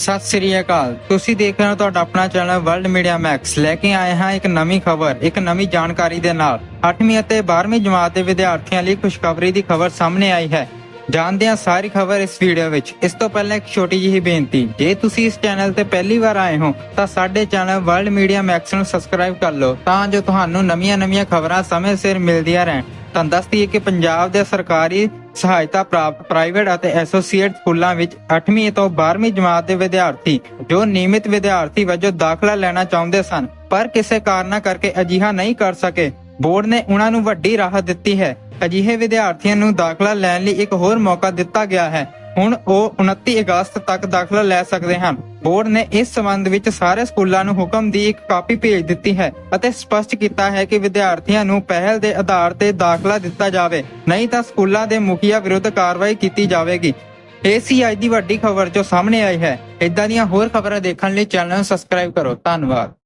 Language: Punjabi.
ਸਤਿ ਸ੍ਰੀ ਅਕਾਲ। ਤੁਸੀਂ ਦੇਖ ਰਹੇ ਹੋ ਤੁਹਾਡਾ ਆਪਣਾ ਚੈਨਲ ਵਰਲਡ ਮੀਡੀਆ ਮੈਕਸ। ਲੈ ਕੇ ਆਏ ਹਾਂ ਇੱਕ ਨਵੀਂ ਖਬਰ, ਇੱਕ ਨਵੀਂ ਜਾਣਕਾਰੀ ਦੇ ਨਾਲ। 8ਵੀਂ ਅਤੇ 12ਵੀਂ ਜਮਾਤ ਦੇ ਵਿਦਿਆਰਥੀਆਂ ਲਈ ਖੁਸ਼ਖਬਰੀ ਦੀ ਖਬਰ ਸਾਹਮਣੇ ਆਈ ਹੈ। ਜਾਣਦੇ ਹਾਂ ਸਾਰੀ ਖਬਰ ਇਸ ਵੀਡੀਓ ਵਿੱਚ। ਇਸ ਤੋਂ ਪਹਿਲਾਂ ਇੱਕ ਛੋਟੀ ਜਿਹੀ ਬੇਨਤੀ, ਜੇ ਤੁਸੀਂ ਇਸ ਚੈਨਲ ਤੇ ਪਹਿਲੀ ਵਾਰ ਆਏ ਹੋ, ਤਾਂ ਸਾਡੇ ਚੈਨਲ ਵਰਲਡ ਮੀਡੀਆ ਮੈਕਸ ਨੂੰ ਸਬਸਕ੍ਰਾਈਬ ਕਰ ਲਓ, ਤਾਂ ਜੋ ਤੁਹਾਨੂੰ ਨਵੀਆਂ-ਨਵੀਆਂ ਖਬਰਾਂ ਸਮੇਂ ਸਿਰ ਮਿਲਦੀਆਂ ਰਹਿਣ। ਤਾਂ ਦੱਸਦੀ ਹੈ ਕਿ ਪੰਜਾਬ ਦੇ ਸਰਕਾਰੀ ਸਹਾਇਤਾ ਪ੍ਰਾਪਤ ਪ੍ਰਾਈਵੇਟ ਅਤੇ ਐਸੋਸੀਏਟ ਸਕੂਲਾਂ ਵਿੱਚ 8ਵੀਂ ਤੋਂ 12ਵੀਂ ਜਮਾਤ ਦੇ ਵਿਦਿਆਰਥੀ ਜੋ ਨਿਯਮਿਤ ਵਿਦਿਆਰਥੀ ਵਜੋਂ ਦਾਖਲਾ ਲੈਣਾ ਚਾਹੁੰਦੇ ਸਨ, ਪਰ ਕਿਸੇ ਕਾਰਨਾਂ ਕਰਕੇ ਅਜਿਹਾ ਨਹੀਂ ਕਰ ਸਕੇ। ਬੋਰਡ ਨੇ ਉਹਨਾਂ ਨੂੰ ਵੱਡੀ ਰਾਹਤ ਦਿੱਤੀ ਹੈ। ਅਜਿਹੇ ਵਿਦਿਆਰਥੀਆਂ ਨੂੰ ਦਾਖਲਾ ਲੈਣ ਲਈ ਇੱਕ ਹੋਰ ਮੌਕਾ ਦਿੱਤਾ ਗਿਆ ਹੈ। ਹੁਣ ਉਹ 29 ਅਗਸਤ ਤੱਕ ਦਾਖਲਾ ਲੈ ਸਕਦੇ ਹਨ। ਬੋਰਡ ਨੇ ਇਸ ਸੰਬੰਧ ਵਿੱਚ ਸਾਰੇ ਸਕੂਲਾਂ ਨੂੰ ਹੁਕਮ ਦੀ ਇੱਕ ਕਾਪੀ ਭੇਜ ਦਿੱਤੀ ਹੈ ਅਤੇ ਸਪਸ਼ਟ ਕੀਤਾ ਹੈ ਕਿ ਵਿਦਿਆਰਥੀਆਂ ਨੂੰ ਪਹਿਲ ਦੇ ਆਧਾਰ ਤੇ ਦਾਖਲਾ ਦਿੱਤਾ ਜਾਵੇ, ਨਹੀਂ ਤਾਂ ਸਕੂਲਾਂ ਦੇ ਮੁਖੀਆ ਵਿਰੁੱਧ ਕਾਰਵਾਈ ਕੀਤੀ ਜਾਵੇਗੀ। ACI ਦੀ ਵੱਡੀ ਖਬਰ ਜੋ ਸਾਹਮਣੇ ਆਈ ਹੈ ਇਦਾਂ ਦੀਆਂ ਹੋਰ ਖਬਰਾਂ ਦੇਖਣ ਲਈ ਚੈਨਲ ਨੂੰ ਸਬਸਕ੍ਰਾਈਬ ਕਰੋ। ਧੰਨਵਾਦ।